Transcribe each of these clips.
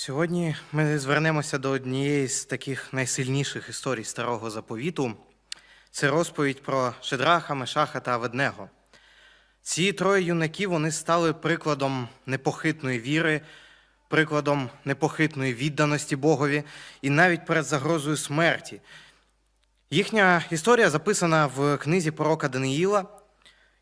Сьогодні ми звернемося до однієї з таких найсильніших історій старого заповіту. Це розповідь про Шедраха, Мешаха та Аведнего. Ці троє юнаків вони стали прикладом непохитної віри, прикладом непохитної відданості Богові і навіть перед загрозою смерті. Їхня історія записана в книзі пророка Даниїла,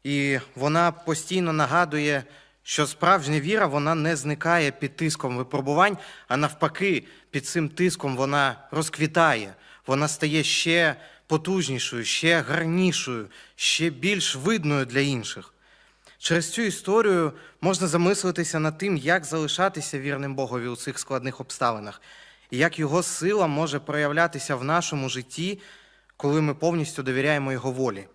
і вона постійно нагадує, що справжня віра вона не зникає під тиском випробувань, а навпаки, під цим тиском вона розквітає, вона стає ще потужнішою, ще гарнішою, ще більш видною для інших. Через цю історію можна замислитися над тим, як залишатися вірним Богові у цих складних обставинах, і як його сила може проявлятися в нашому житті, коли ми повністю довіряємо Його волі.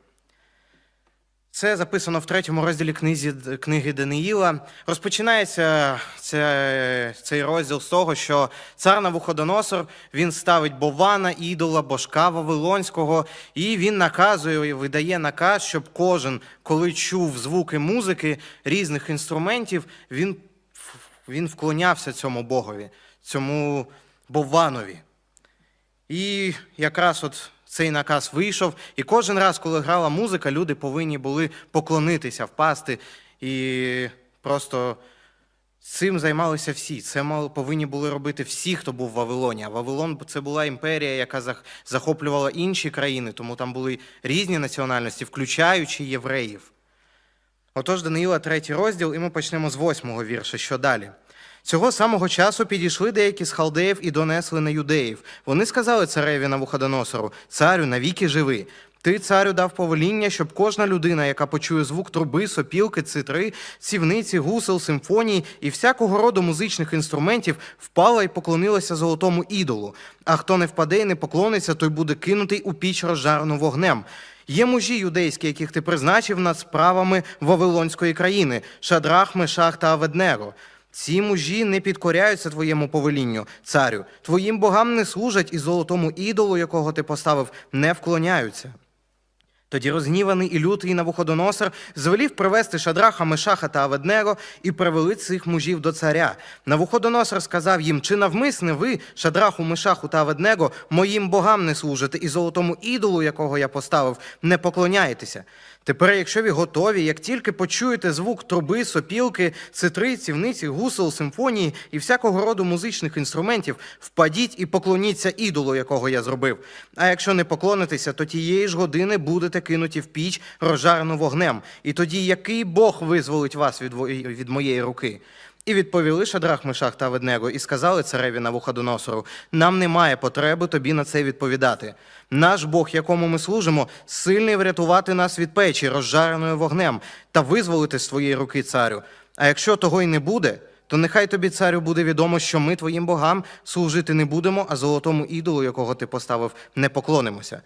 Це записано в третьому розділі книзі, книги Даниїла. Розпочинається це, цей розділ з того, що цар Навуходоносор він ставить Бована, ідола, божка Вавилонського, і він наказує і видає наказ, щоб кожен, коли чув звуки музики різних інструментів, він, він вклонявся цьому Богові, цьому Бованові. І якраз от цей наказ вийшов, і кожен раз, коли грала музика, люди повинні були поклонитися, впасти. І просто цим займалися всі. Це повинні були робити всі, хто був в Вавилоні. А Вавилон це була імперія, яка захоплювала інші країни, тому там були різні національності, включаючи євреїв. Отож, Даниїла, третій розділ, і ми почнемо з восьмого вірша. Що далі? Цього самого часу підійшли деякі з халдеїв і донесли на юдеїв. Вони сказали цареві Навуходоносору, царю, навіки живи. Ти, царю, дав повеління, щоб кожна людина, яка почує звук труби, сопілки, цитри, цівниці, гусел, симфонії і всякого роду музичних інструментів, впала і поклонилася золотому ідолу. А хто не впаде і не поклониться, той буде кинутий у піч розжарену вогнем. Є мужі юдейські, яких ти призначив над справами Вавилонської країни Шадрах, Мешах та Аведнего. Ці мужі не підкоряються твоєму повелінню, царю. Твоїм богам не служать і золотому ідолу, якого ти поставив, не вклоняються. Тоді розгніваний і лютий Навуходоносор звелів привести Шадраха, Мешаха та Аведнего і привели цих мужів до царя. Навуходоносор сказав їм: чи навмисне ви, Шадраху, Мешаху та Аведнего, моїм богам не служите і золотому ідолу, якого я поставив, не поклоняєтеся? Тепер, якщо ви готові, як тільки почуєте звук труби, сопілки, цитри, цівниці, гусел, симфонії і всякого роду музичних інструментів, впадіть і поклоніться ідолу, якого я зробив. А якщо не поклонитеся, то тієї ж години будете кинуті в піч, розжарену вогнем. І тоді який Бог визволить вас від, від моєї руки? І відповіли Шадрах, Мешах та Аведнего, і сказали цареві Навуходоносору, нам немає потреби тобі на це відповідати. Наш Бог, якому ми служимо, сильний врятувати нас від печі, розжареною вогнем, та визволити з твоєї руки, царю. А якщо того й не буде, то нехай тобі, царю, буде відомо, що ми твоїм богам служити не будемо, а золотому ідолу, якого ти поставив, не поклонимося.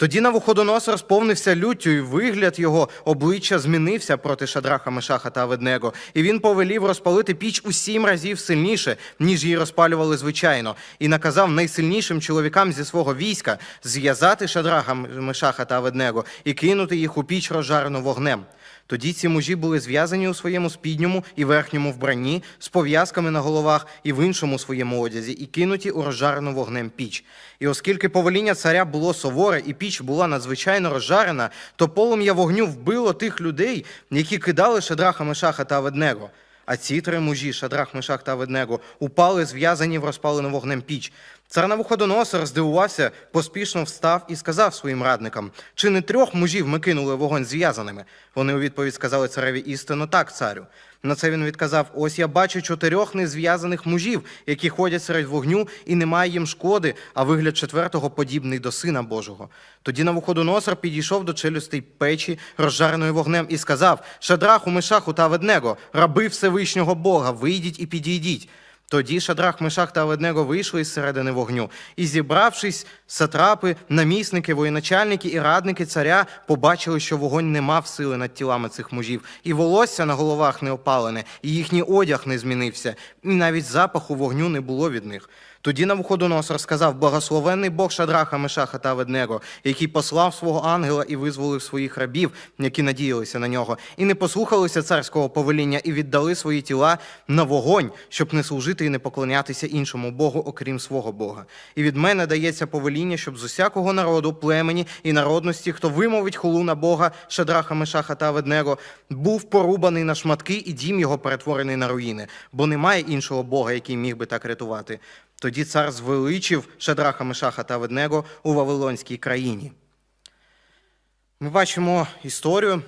Тоді Навуходоносор сповнився люттю, і вигляд його обличчя змінився проти Шадраха, Мешаха та Аведнего, і він повелів розпалити піч у сім разів сильніше, ніж її розпалювали звичайно, і наказав найсильнішим чоловікам зі свого війська зв'язати Шадраха, Мешаха та Аведнего і кинути їх у піч розжарену вогнем. Тоді ці мужі були зв'язані у своєму спідньому і верхньому вбранні, з пов'язками на головах і в іншому своєму одязі, і кинуті у розжарену вогнем піч. І оскільки повеління царя було суворе, і піч була надзвичайно розжарена, то полум'я вогню вбило тих людей, які кидали Шадраха, Мешаха та Аведнего. А ці три мужі, Шадрах, Мешах та Аведнего, упали зв'язані в розпалену вогнем піч. Цар Навуходоносор здивувався, поспішно встав і сказав своїм радникам: чи не трьох мужів ми кинули вогонь зв'язаними? Вони у відповідь сказали цареві істину так, царю. На це він відказав: Ось я бачу чотирьох незв'язаних мужів, які ходять серед вогню, і немає їм шкоди, а вигляд четвертого подібний до сина Божого. Тоді Навуходоносор підійшов до челюстей печі, розжареної вогнем, і сказав: Шадраху, Мешаху та Аведнего, раби Всевишнього Бога, вийдіть і підійдіть. Тоді Шадрах, Мешах та Аведнего вийшли із середини вогню, і, зібравшись, сатрапи, намісники, воєначальники і радники царя побачили, що вогонь не мав сили над тілами цих мужів, і волосся на головах не опалене, і їхній одяг не змінився, і навіть запаху вогню не було від них. Тоді Навуходоносор сказав, благословенний Бог Шадраха, Мешаха та Аведнего, який послав свого ангела і визволив своїх рабів, які надіялися на нього, і не послухалися царського повеління, і віддали свої тіла на вогонь, щоб не служити і не поклонятися іншому Богу, окрім свого Бога. І від мене дається повеління, щоб з усякого народу, племені і народності, хто вимовить хулу на Бога, Шадраха, Мешаха та Аведнего, був порубаний на шматки, і дім його перетворений на руїни, бо немає іншого Бога, який міг би так рятувати. Тоді цар звеличив Шадраха, Мешаха та Аведнего у Вавилонській країні. Ми бачимо історію.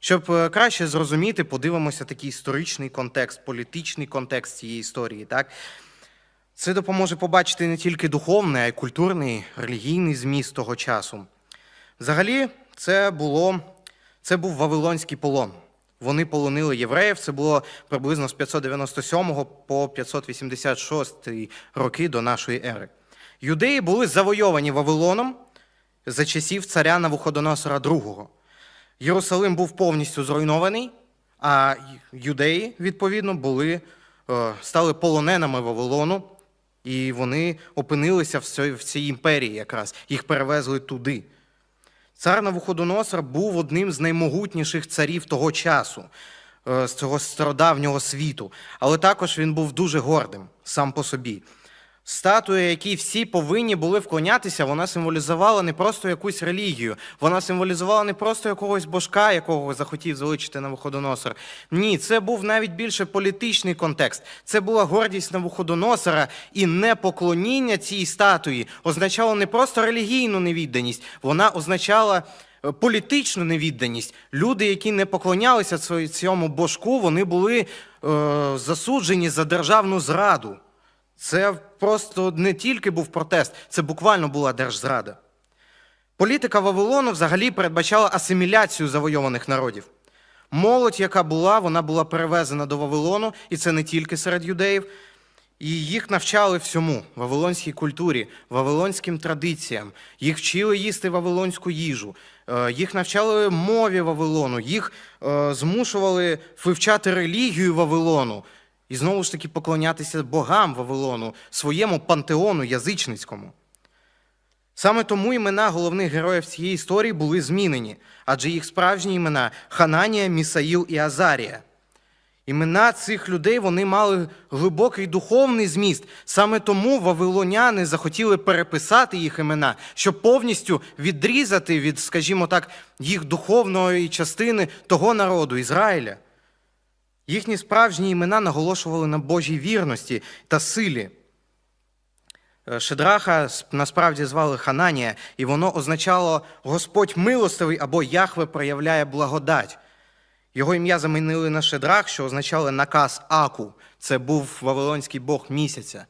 Щоб е, краще зрозуміти, подивимося такий історичний контекст, політичний контекст цієї історії. Так? Це допоможе побачити не тільки духовний, а й культурний, релігійний зміст того часу. Взагалі, це, було, це був Вавилонський полон. Вони полонили євреїв. Це було приблизно з 597 по 586 роки до нашої ери. Юдеї були завойовані Вавилоном за часів царя Навуходоносора II. Єрусалим був повністю зруйнований, а юдеї, відповідно, були, е, стали полоненими Вавилону, і вони опинилися в цій імперії якраз. Їх перевезли туди. Цар Навуходоносор був одним з наймогутніших царів того часу, е, з цього стародавнього світу, але також він був дуже гордим сам по собі. Статуя, якій всі повинні були вклонятися, вона символізувала не просто якусь релігію, вона символізувала не просто якогось божка, якого захотів заличити Навуходоносор. Ні, це був навіть більше політичний контекст. Це була гордість Навуходоносора, і непоклоніння цій статуї означало не просто релігійну невідданість, вона означала. е, Політичну невідданість. Люди, які не поклонялися цьому- божку, вони були е, засуджені за державну зраду. Це просто не тільки був протест, це буквально була держзрада. Політика Вавилону взагалі передбачала асиміляцію завойованих народів. Молодь, яка була, вона була перевезена до Вавилону, і це не тільки серед юдеїв. І їх навчали всьому вавилонській культурі, вавилонським традиціям. Їх вчили їсти вавилонську їжу, е, їх навчали мові Вавилону, їх е, змушували вивчати релігію Вавилону і знову ж таки поклонятися богам Вавилону, своєму пантеону язичницькому. Саме тому імена головних героїв цієї історії були змінені, адже їх справжні імена Хананія, Місаїл і Азарія. Імена цих людей вони мали глибокий духовний зміст. Саме тому вавилоняни захотіли переписати їх імена, щоб повністю відрізати від, скажімо так, їх духовної частини того народу Ізраїля. Їхні справжні імена наголошували на Божій вірності та силі. Е, Шедраха насправді звали Хананія, і воно означало Господь милостивий або Яхве проявляє благодать. Його ім'я замінили на Шедрах, що означало наказ Аку. Це був вавилонський бог місяця.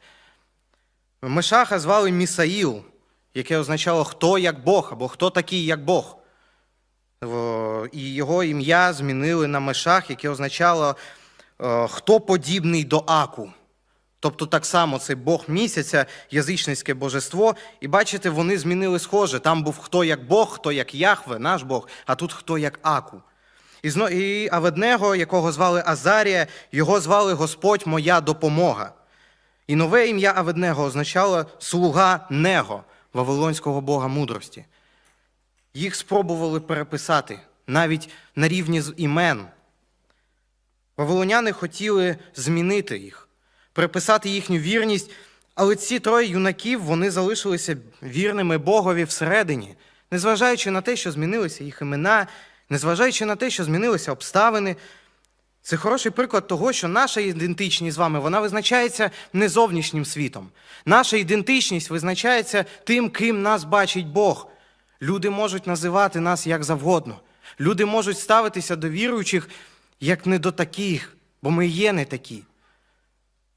Мешаха звали Місаїл, яке означало хто як Бог або хто такий як Бог. І його ім'я змінили на Мешах, яке означало е, хто подібний до Аку. Тобто так само цей Бог місяця, язичницьке божество. І бачите, вони змінили схоже. Там був хто як Бог, хто як Яхве, наш Бог, а тут хто як Аку. І, і Аведнего, якого звали Азарія, його звали Господь моя допомога. І нове ім'я Аведнего означало слуга Него, вавилонського бога мудрості. Їх спробували переписати навіть на рівні з імен. Вавилоняни хотіли змінити їх, приписати їхню вірність, але ці троє юнаків вони залишилися вірними Богові всередині, незважаючи на те, що змінилися їх імена, незважаючи на те, що змінилися обставини. Це хороший приклад того, що наша ідентичність з вами вона визначається не зовнішнім світом. Наша ідентичність визначається тим, ким нас бачить Бог. Люди можуть називати нас як завгодно. Люди можуть ставитися до віруючих як не до таких, бо ми є не такі.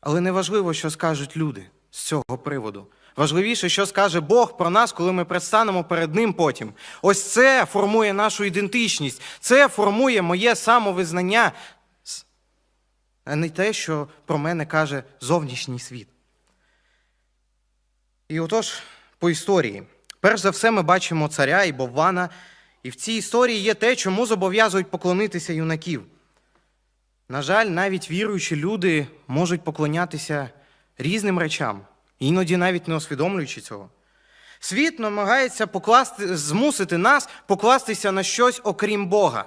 Але не важливо, що скажуть люди з цього приводу. Важливіше, що скаже Бог про нас, коли ми предстанемо перед Ним потім. Ось це формує нашу ідентичність, це формує моє самовизнання, а не те, що про мене каже зовнішній світ. І отож, по історії. Перш за все, ми бачимо царя і Боввана, і в цій історії є те, чому зобов'язують поклонитися юнаків. На жаль, навіть віруючі люди можуть поклонятися різним речам, іноді навіть не усвідомлюючи цього. Світ намагається покласти, змусити нас покластися на щось окрім Бога.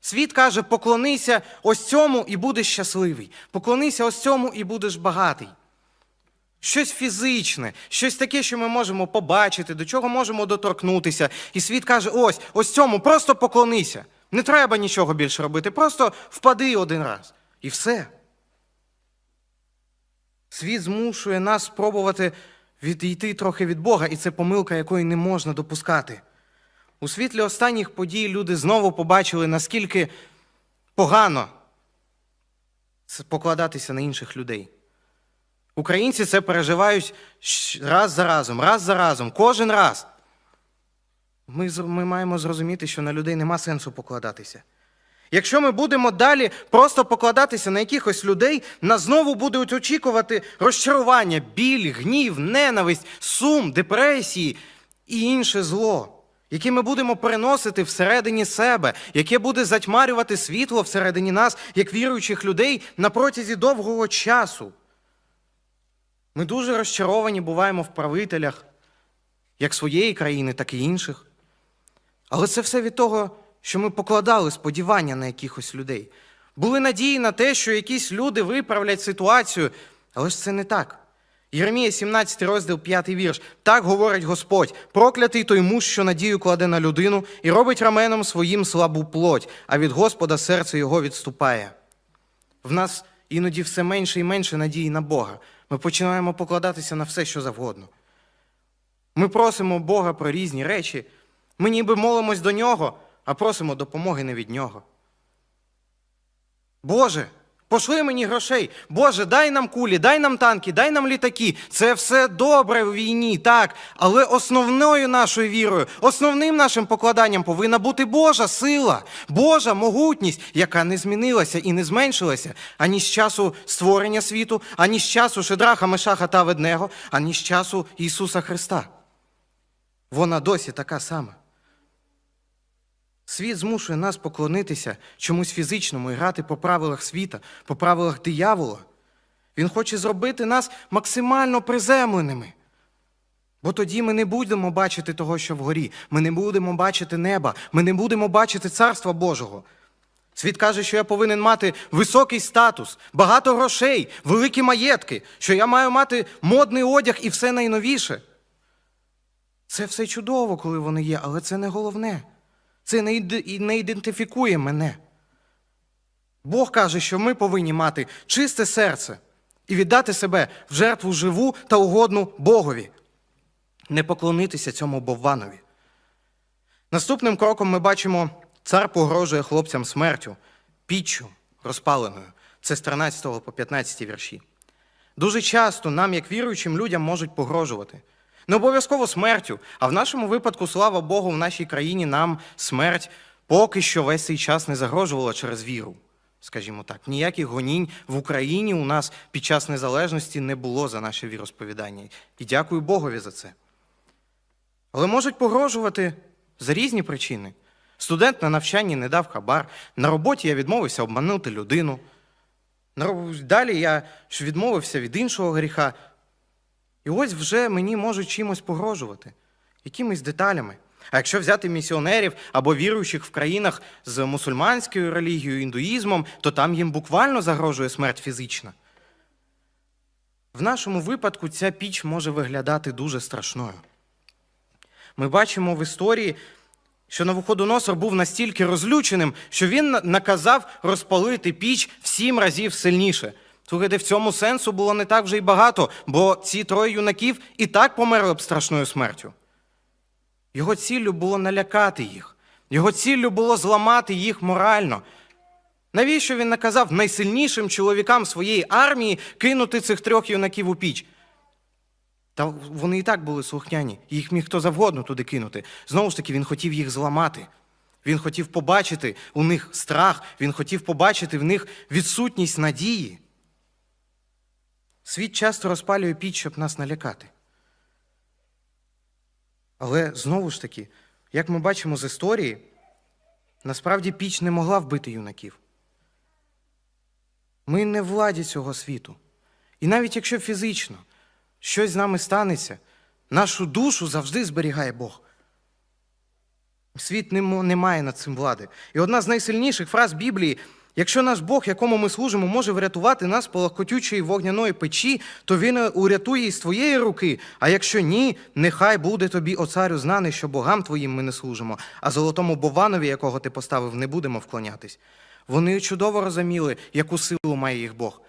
Світ каже: поклонися ось цьому і будеш щасливий, поклонися ось цьому і будеш багатий. Щось фізичне, щось таке, що ми можемо побачити, до чого можемо доторкнутися. І світ каже: ось, ось цьому, просто поклонися. Не треба нічого більше робити, просто впади один раз. І все. Світ змушує нас спробувати відійти трохи від Бога, і це помилка, якої не можна допускати. У світлі останніх подій люди знову побачили, наскільки погано покладатися на інших людей. Українці це переживають раз за разом, раз за разом, кожен раз. Ми, ми маємо зрозуміти, що на людей нема сенсу покладатися. Якщо ми будемо далі просто покладатися на якихось людей, нас знову будуть очікувати розчарування, біль, гнів, ненависть, сум, депресії і інше зло, яке ми будемо переносити всередині себе, яке буде затьмарювати світло всередині нас, як віруючих людей на протязі довгого часу. Ми дуже розчаровані буваємо в правителях, як своєї країни, так і інших. Але це все від того, що ми покладали сподівання на якихось людей. Були надії на те, що якісь люди виправлять ситуацію, але ж це не так. Єремія, 17 розділ, 5 вірш. Так говорить Господь: проклятий той муж, що надію кладе на людину, і робить раменом своїм слабу плоть, а від Господа серце його відступає. В нас іноді все менше і менше надії на Бога. Ми починаємо покладатися на все, що завгодно. Ми просимо Бога про різні речі. Ми ніби молимось до нього, а просимо допомоги не від нього. Боже, пошли мені грошей. Боже, дай нам кулі, дай нам танки, дай нам літаки. Це все добре в війні, так. Але основною нашою вірою, основним нашим покладанням повинна бути Божа сила, Божа могутність, яка не змінилася і не зменшилася ані з часу створення світу, ані з часу Шедраха, Мешаха та Веднего, ані з часу Ісуса Христа. Вона досі така сама. Світ змушує нас поклонитися чомусь фізичному і грати по правилах світа, по правилах диявола. Він хоче зробити нас максимально приземленими. Бо тоді ми не будемо бачити того, що вгорі, ми не будемо бачити неба, ми не будемо бачити Царства Божого. Світ каже, що я повинен мати високий статус, багато грошей, великі маєтки, що я маю мати модний одяг і все найновіше. Це все чудово, коли вони є, але це не головне. Це не, і не ідентифікує мене. Бог каже, що ми повинні мати чисте серце і віддати себе в жертву живу та угодну Богові, не поклонитися цьому Бовванові. Наступним кроком ми бачимо, цар погрожує хлопцям смертю, піччю розпаленою. Це з 13 по 15 вірші. Дуже часто нам, як віруючим людям, можуть погрожувати. Не обов'язково смертю, а в нашому випадку, слава Богу, в нашій країні нам смерть поки що весь цей час не загрожувала через віру. Скажімо так, ніяких гонінь в Україні у нас під час незалежності не було за наше віросповідання. І дякую Богові за це. Але можуть погрожувати за різні причини. Студент на навчанні не дав хабар, на роботі я відмовився обманути людину. Далі я відмовився від іншого гріха. І ось вже мені можуть чимось погрожувати, якимись деталями. А якщо взяти місіонерів або віруючих в країнах з мусульманською релігією, індуїзмом, то там їм буквально загрожує смерть фізична. В нашому випадку ця піч може виглядати дуже страшною. Ми бачимо в історії, що Навуходоносор був настільки розлюченим, що він наказав розпалити піч в сім разів сильніше. Слухайте, в цьому сенсу було не так вже й багато, бо ці троє юнаків і так померли б страшною смертю. Його ціллю було налякати їх, його ціллю було зламати їх морально. Навіщо він наказав найсильнішим чоловікам своєї армії кинути цих трьох юнаків у піч? Та вони і так були слухняні, їх міг хто завгодно туди кинути. Знову ж таки, він хотів їх зламати. Він хотів побачити у них страх, він хотів побачити в них відсутність надії. Світ часто розпалює піч, щоб нас налякати. Але знову ж таки, як ми бачимо з історії, насправді піч не могла вбити юнаків. Ми не владі цього світу. І навіть якщо фізично, щось з нами станеться, нашу душу завжди зберігає Бог. Світ не має над цим влади. І одна з найсильніших фраз Біблії: якщо наш Бог, якому ми служимо, може врятувати нас по легкотючої вогняної печі, то він урятує із твоєї руки. А якщо ні, нехай буде тобі, о царю, знаний, що богам твоїм ми не служимо, а золотому Бованові, якого ти поставив, не будемо вклонятись. Вони чудово розуміли, яку силу має їх Бог.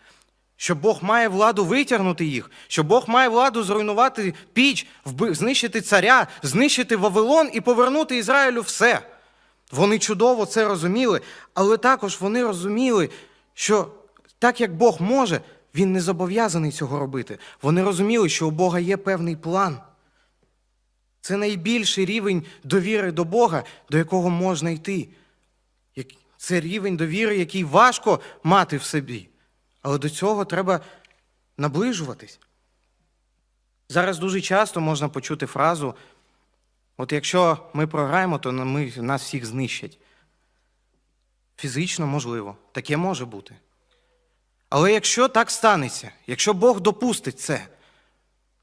Що Бог має владу витягнути їх, що Бог має владу зруйнувати піч, знищити царя, знищити Вавилон і повернути Ізраїлю все. Вони чудово це розуміли, але також вони розуміли, що так як Бог може, він не зобов'язаний цього робити. Вони розуміли, що у Бога є певний план. Це найбільший рівень довіри до Бога, до якого можна йти. Це рівень довіри, який важко мати в собі. Але до цього треба наближуватись. Зараз дуже часто можна почути фразу: от якщо ми програємо, то ми, нас всіх знищать. Фізично можливо, таке може бути. Але якщо так станеться, якщо Бог допустить це,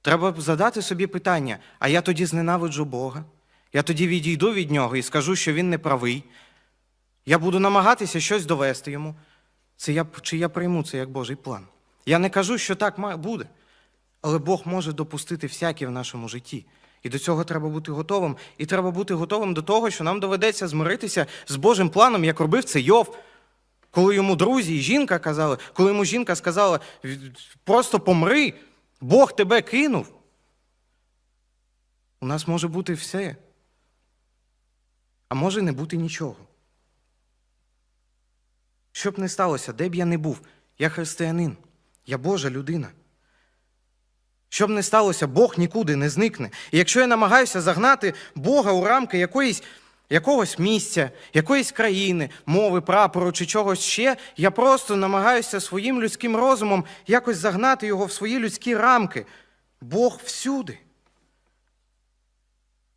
треба задати собі питання: а я тоді зненавиджу Бога, я тоді відійду від нього і скажу, що він не правий. Я буду намагатися щось довести йому. Це я, чи я прийму це як Божий план. Я не кажу, що так буде, але Бог може допустити всяке в нашому житті. І до цього треба бути готовим. І треба бути готовим до того, що нам доведеться змиритися з Божим планом, як робив це Йов. Коли йому друзі і жінка казали, коли йому жінка сказала, просто помри, Бог тебе кинув. У нас може бути все. А може не бути нічого. Що б не сталося, де б я не був, я християнин, я Божа людина. Що б не сталося, Бог нікуди не зникне. І якщо я намагаюся загнати Бога у рамки якоїсь, якогось місця, якоїсь країни, мови, прапору чи чогось ще, я просто намагаюся своїм людським розумом якось загнати його в свої людські рамки. Бог всюди.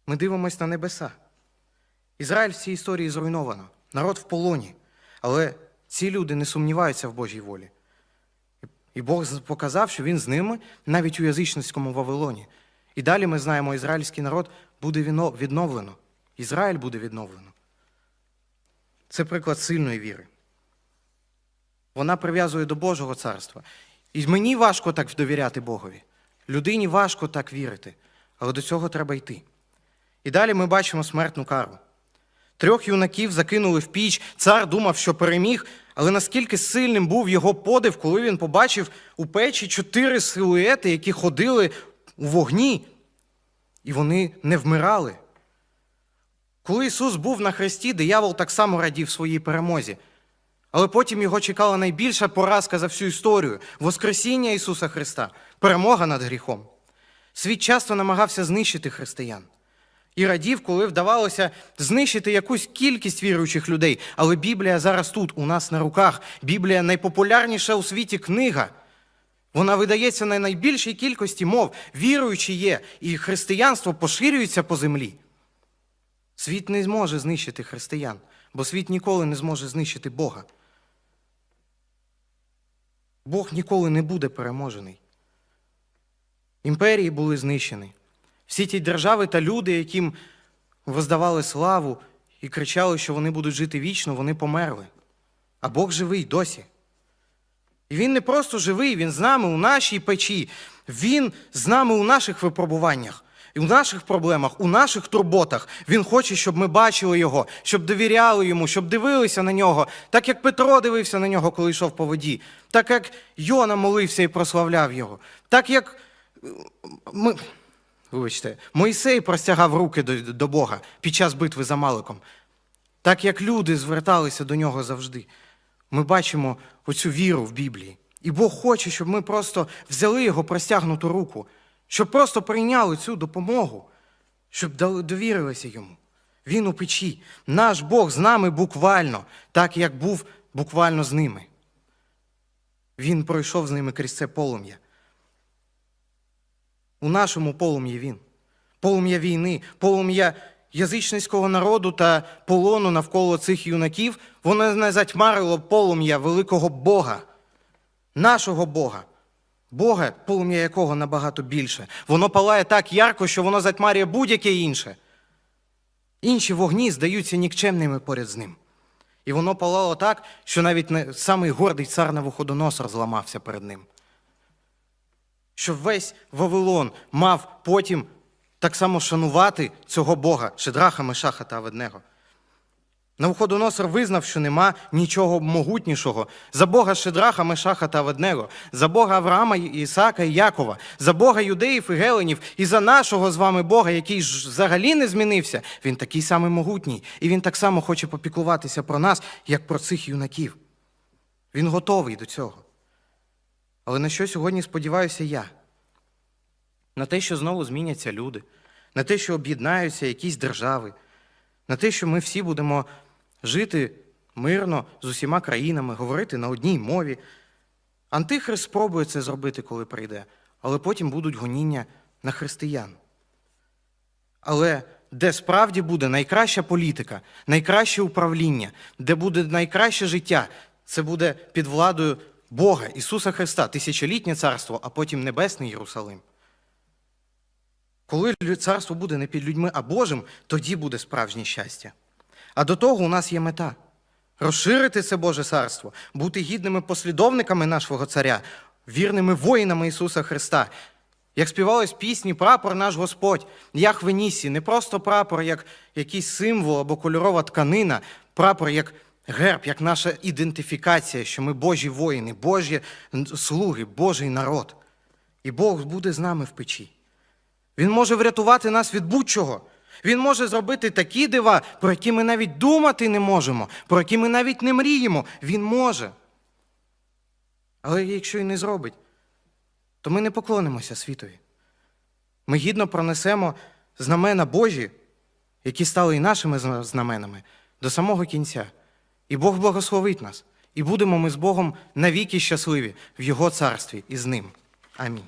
Ми дивимось на небеса. Ізраїль в цій історії зруйновано, народ в полоні. Але ці люди не сумніваються в Божій волі. І Бог показав, що він з ними навіть у язичницькому Вавилоні. І далі ми знаємо, ізраїльський народ буде відновлено. Ізраїль буде відновлено. Це приклад сильної віри. Вона прив'язує до Божого царства. І мені важко так довіряти Богові. Людині важко так вірити, але до цього треба йти. І далі ми бачимо смертну кару. Трьох юнаків закинули в піч. Цар думав, що переміг, але наскільки сильним був його подив, коли він побачив у печі чотири силуети, які ходили у вогні, і вони не вмирали. Коли Ісус був на хресті, диявол так само радів своїй перемозі. Але потім його чекала найбільша поразка за всю історію Воскресіння Ісуса Христа, перемога над гріхом. Світ часто намагався знищити християн. І радів, коли вдавалося знищити якусь кількість віруючих людей. Але Біблія зараз тут, у нас на руках. Біблія найпопулярніша у світі книга. Вона видається на найбільшій кількості мов. Віруючі є, і християнство поширюється по землі. Світ не зможе знищити християн, бо світ ніколи не зможе знищити Бога. Бог ніколи не буде переможений. Імперії були знищені. Всі ті держави та люди, яким воздавали славу і кричали, що вони будуть жити вічно, вони померли. А Бог живий досі. І Він не просто живий, Він з нами у нашій печі, Він з нами у наших випробуваннях, і у наших проблемах, у наших турботах. Він хоче, щоб ми бачили Його, щоб довіряли йому, щоб дивилися на нього, так як Петро дивився на нього, коли йшов по воді, так як Йона молився і прославляв його, так як е, ми. Вибачте, Мойсей простягав руки до, до Бога під час битви за Маликом. Так як люди зверталися до нього завжди. Ми бачимо оцю віру в Біблії. І Бог хоче, щоб ми просто взяли його простягнуту руку, щоб просто прийняли цю допомогу, щоб довірилися йому. Він у печі. Наш Бог з нами буквально, так як був буквально з ними. Він пройшов з ними крізь це полум'я. У нашому полум'ї він. Полум'я війни, полум'я язичницького народу та полону навколо цих юнаків, воно не затьмарило полум'я великого Бога, нашого Бога, Бога, полум'я якого набагато більше. Воно палає так ярко, що воно затьмарює будь-яке інше. Інші вогні здаються нікчемними поряд з ним. І воно палало так, що навіть не самий гордий цар Навуходоносор зламався перед ним. Що весь Вавилон мав потім так само шанувати цього Бога, Шедраха, Мешаха та Аведнего. Навуходоносор визнав, що нема нічого могутнішого за Бога Шедраха, Мешаха та Аведнего, за Бога Авраама, Ісака і Якова, за Бога юдеїв і геленів, і за нашого з вами Бога, який ж взагалі не змінився. Він такий самий могутній, і він так само хоче попіклуватися про нас, як про цих юнаків. Він готовий до цього. Але на що сьогодні сподіваюся я? На те, що знову зміняться люди, на те, що об'єднаються якісь держави, на те, що ми всі будемо жити мирно з усіма країнами, говорити на одній мові. Антихрист спробує це зробити, коли прийде, але потім будуть гоніння на християн. Але де справді буде найкраща політика, найкраще управління, де буде найкраще життя, це буде під владою Бога, Ісуса Христа, тисячолітнє царство, а потім Небесний Єрусалим. Коли царство буде не під людьми, а Божим, тоді буде справжнє щастя. А до того у нас є мета розширити це Боже царство, бути гідними послідовниками нашого царя, вірними воїнами Ісуса Христа. Як співалось в пісні Прапор наш Господь, як в не просто прапор, як якийсь символ або кольорова тканина, прапор як герб, як наша ідентифікація, що ми Божі воїни, Божі слуги, Божий народ. І Бог буде з нами в печі. Він може врятувати нас від будь-чого. Він може зробити такі дива, про які ми навіть думати не можемо, про які ми навіть не мріємо. Він може. Але якщо й не зробить, то ми не поклонимося світові. Ми гідно пронесемо знамена Божі, які стали і нашими знаменами, до самого кінця. І Бог благословить нас. І будемо ми з Богом навіки щасливі в Його царстві і з ним. Амінь.